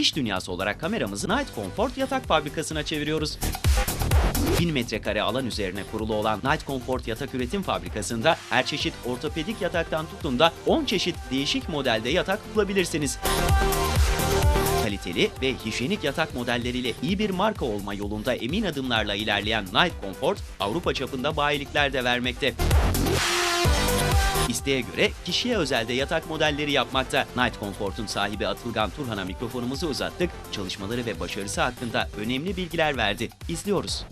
İş dünyası olarak kameramızı Night Comfort yatak fabrikasına çeviriyoruz. 1000 metrekare alan üzerine kurulu olan Night Comfort yatak üretim fabrikasında her çeşit ortopedik yataktan tutun da 10 çeşit değişik modelde yatak bulabilirsiniz. Kaliteli ve hijyenik yatak modelleriyle iyi bir marka olma yolunda emin adımlarla ilerleyen Night Comfort, Avrupa çapında bayilikler de vermekte. İsteğe göre kişiye özelde yatak modelleri yapmakta. Night Comfort'un sahibi Atılgan Turhan'a mikrofonumuzu uzattık. Çalışmaları ve başarısı hakkında önemli bilgiler verdi. İzliyoruz.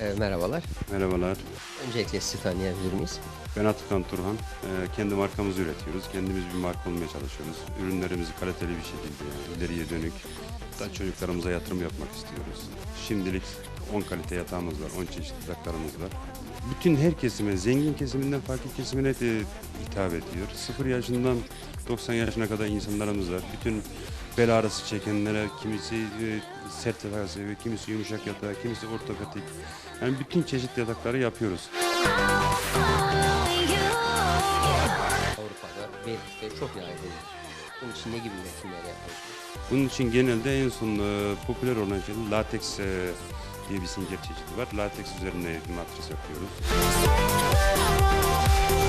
E, merhabalar. Merhabalar. Öncelikle sizi tanıyabilir miyiz? Ben Atakan Turhan. Ee, kendi markamızı üretiyoruz. Kendimiz bir marka olmaya çalışıyoruz. Ürünlerimizi kaliteli bir şekilde yani ileriye dönük da çocuklarımıza yatırım yapmak istiyoruz. Şimdilik 10 kalite yatağımız var, 10 çeşit yataklarımız var. Bütün her kesime, zengin kesiminden fakir kesimine de hitap ediyor. 0 yaşından 90 yaşına kadar insanlarımız var. Bütün bel ağrısı çekenlere, kimisi e, sert yatağı seviyor, kimisi yumuşak yatağı, kimisi ortopedik. Yani bütün çeşit yatakları yapıyoruz. Avrupa'da, Belçika'da çok yaygın. Bunun için ne gibi üretimler yapıyorsunuz? Bunun için genelde en son e, popüler olan şey lateks e, diye bir zincir çeşidi var. Lateks üzerine bir matris yapıyoruz.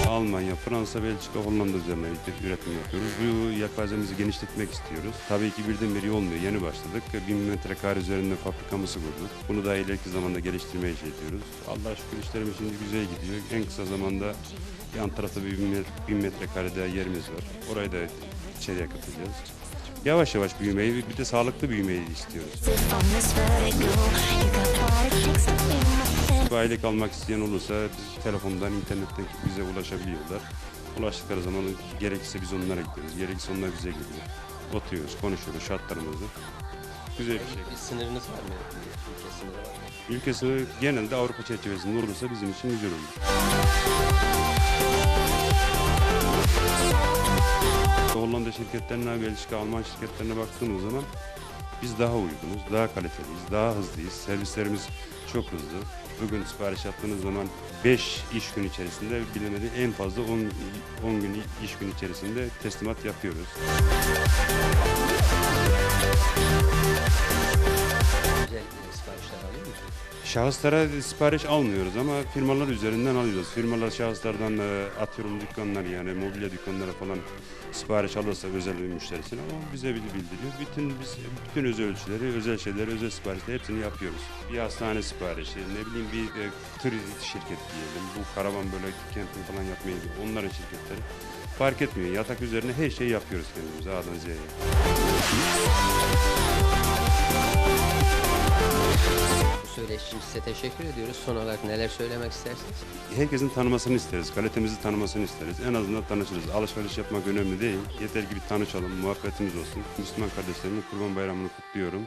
Almanya, Fransa, Belçika, Hollanda üzerine bir üretim yapıyoruz. Bu yelpazemizi genişletmek istiyoruz. Tabii ki birdenbire olmuyor. Yeni başladık. 1000 metrekare üzerinde fabrikamızı kurduk. Bunu da ileriki zamanda geliştirmeye şey ediyoruz. Allah'a şükür işlerimiz şimdi güzel gidiyor. En kısa zamanda yan tarafta bir 1000 metrekare daha yerimiz var. Orayı da içeriye katacağız. Yavaş yavaş büyümeyi bir de sağlıklı büyümeyi istiyoruz. Bayilik almak isteyen olursa telefondan, internetten bize ulaşabiliyorlar. Ulaştıkları zaman gerekirse biz onlara gidiyoruz, gerekirse onlar bize geliyor. Oturuyoruz, konuşuyoruz şartlarımızı. Güzel bir şey. Bir sınırınız var mı? Ülke sınırı var mı? Ülkesi genelde Avrupa çerçevesinde olursa bizim için güzel olur. Şirketlerine, Belçika, Alman şirketlerine baktığımız zaman biz daha uygunuz, daha kaliteliyiz, daha hızlıyız. Servislerimiz çok hızlı. Bugün sipariş yaptığınız zaman 5 iş gün içerisinde bilinmedi en fazla 10, 10 gün iş gün içerisinde teslimat yapıyoruz. Şahıslara sipariş almıyoruz ama firmalar üzerinden alıyoruz. Firmalar şahıslardan e, atıyorum dükkanlar yani mobilya dükkanlara falan sipariş alırsa özel bir müşterisine o bize bil- bildiriyor. Bütün biz bütün özel ölçüleri, özel şeyleri, özel siparişleri hepsini yapıyoruz. Bir hastane siparişi, ne bileyim bir e, tır şirket diyelim. Bu karavan böyle camping falan gidiyor. Onların şirketleri fark etmiyor. Yatak üzerine her şeyi yapıyoruz kendimiz A'dan Z'ye. İçin size teşekkür ediyoruz. Son olarak neler söylemek istersiniz? herkesin tanımasını isteriz. Kalitemizi tanımasını isteriz. En azından tanışırız. Alışveriş yapmak önemli değil. Yeter ki bir tanışalım, muhabbetimiz olsun. Müslüman kardeşlerimin Kurban Bayramı'nı kutluyorum.